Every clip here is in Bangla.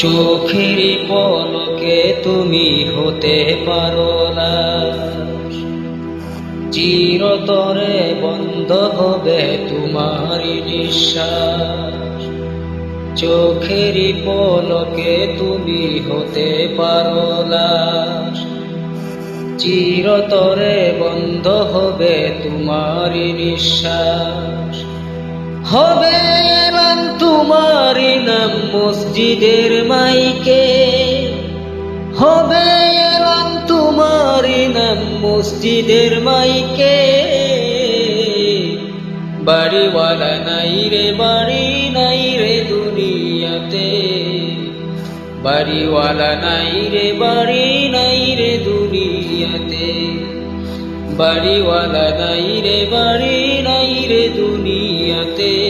চোখের পলকে তুমি হতে পারো না। চিরতরে বন্ধ হবে তোমার নিঃশ্বাস। চোখের পলকে তুমি হতে পারো না। চিরতরে বন্ধ হবে তোমার নিঃশ্বাস। হবে তোমার নাম মসজিদের মাইকে। হবে এলাম তোমার নাম মসজিদের মাইকে। বাড়িওয়ালা নাই রে, বাড়ি নাই রে দুনিয়াতে। বাড়িওয়ালা নাই রে, বাড়ি নাই রে দুনিয়াতে। বাড়িওয়ালা নাই রে, বাড়ি নাই রে দুনিয়াতে।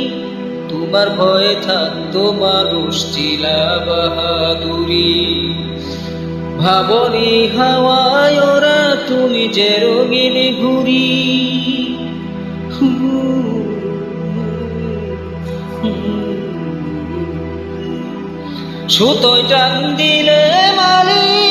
তোমার ভয়ে থাকতো মানুষ চিলা বাহাদুরি। ভাবনি হাওয়ায় ওরা তুমি যে রঙিন ঘুরি সুতোয় টান দিলে মালিক